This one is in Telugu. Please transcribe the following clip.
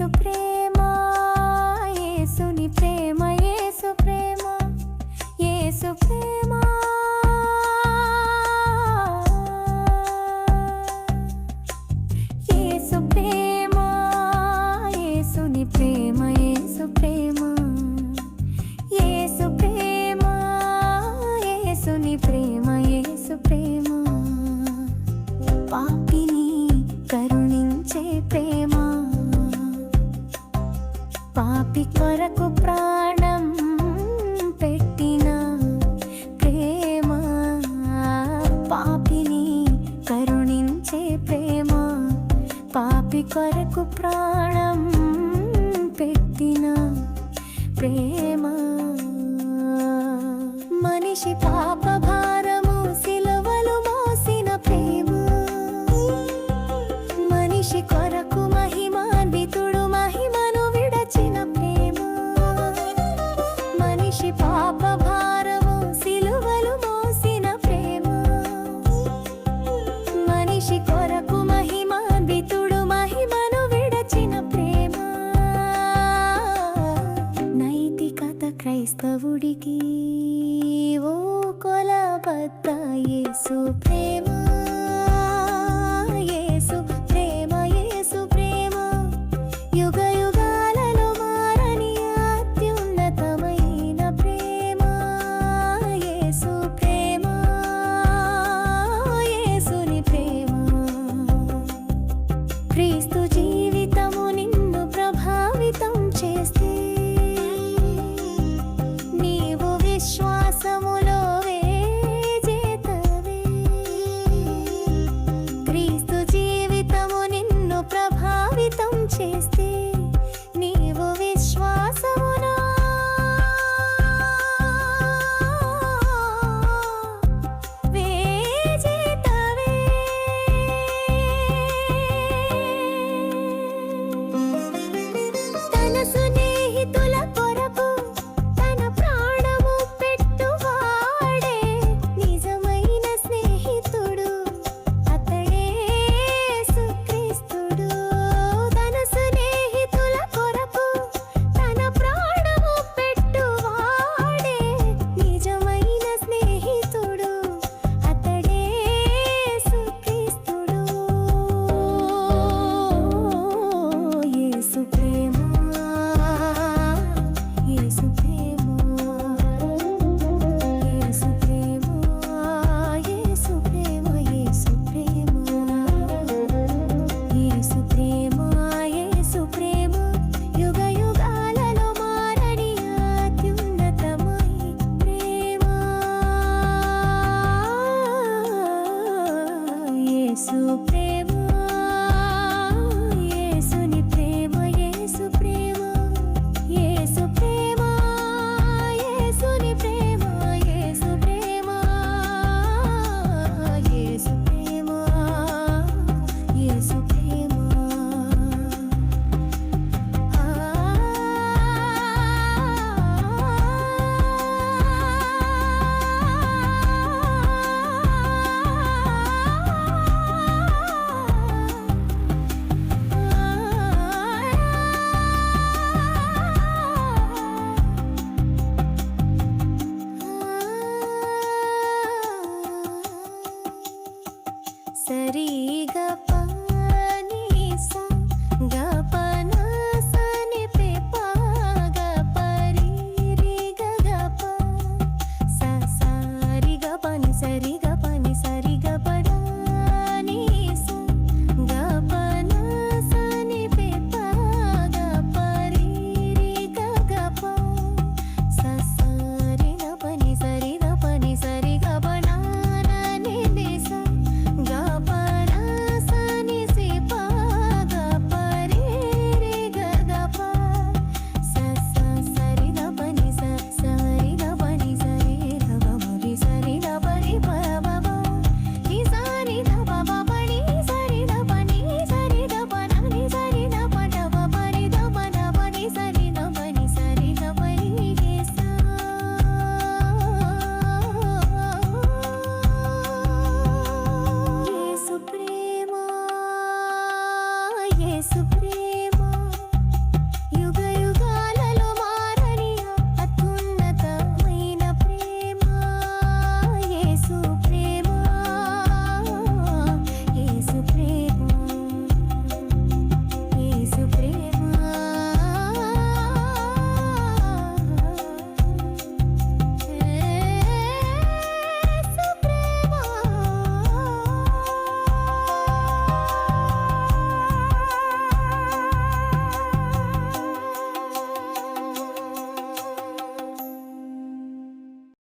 యేసు ప్రేమ యేసుని ప్రేమ యేసు ప్రేమ యేసు ప్రేమ యేసు ప్రేమ యేసుని ప్రేమ యేసు ప్రేమ యేసు ప్రేమ యేసుని ప్రేమ యేసు ప్రేమ పాపిని కరుణించే ప్రేమ పాపి కొరకు ప్రాణం పెట్టిన ప్రేమ పాపిని కరుణించే ప్రేమ పాపి కొరకు ప్రాణం పెట్టిన ప్రేమ. క్రైస్తవుడికి ఓ కొలబద్ద యేసు ప్రేమ. యేసు ప్రేమ యేసు ప్రేమ. యుగ சரி